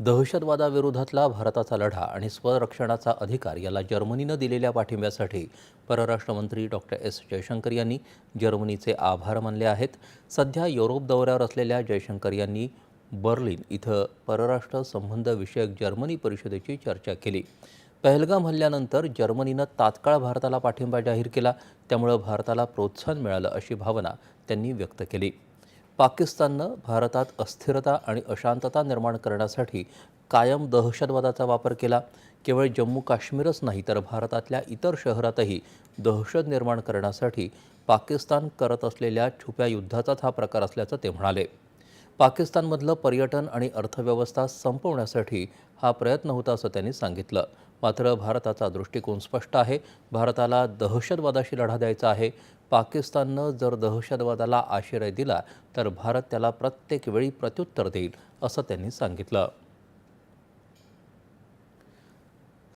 दहशतवादाविरोधातला भारताचा लढा आणि स्वरक्षणाचा अधिकार याला जर्मनीनं दिलेल्या पाठिंब्यासाठी परराष्ट्र मंत्री डॉक्टर एस. जयशंकर यांनी जर्मनीचे आभार मानले आहेत. सध्या युरोप दौऱ्यावर असलेल्या जयशंकर यांनी बर्लिन इथं परराष्ट्र संबंध विषयक जर्मनी परिषदेची चर्चा केली. पहलगाम हल्ल्यानंतर जर्मनीनं तात्काळ भारताला पाठिंबा जाहीर केला. त्यामुळं भारताला प्रोत्साहन मिळालं अशी भावना त्यांनी व्यक्त केली. पाकिस्ताननं भारतात अस्थिरता आणि अशांतता निर्माण करण्यासाठी कायम दहशतवादाचा वापर केला. केवळ जम्मू काश्मीरच नाही तर भारतातल्या इतर शहरातही दहशत निर्माण करण्यासाठी पाकिस्तान करत असलेल्या छुप्या युद्धाचाच हा प्रकार असल्याचं ते म्हणाले. पाकिस्तानमधलं पर्यटन आणि अर्थव्यवस्था संपवण्यासाठी हा प्रयत्न होता असं त्यांनी सांगितलं. मात्र भारताचा दृष्टिकोन स्पष्ट आहे. भारताला दहशतवादाशी लढा द्यायचा आहे. पाकिस्ताननं जर दहशतवादाला आश्रय दिला तर भारत त्याला प्रत्येक वेळी प्रत्युत्तर देईल असं त्यांनी सांगितलं.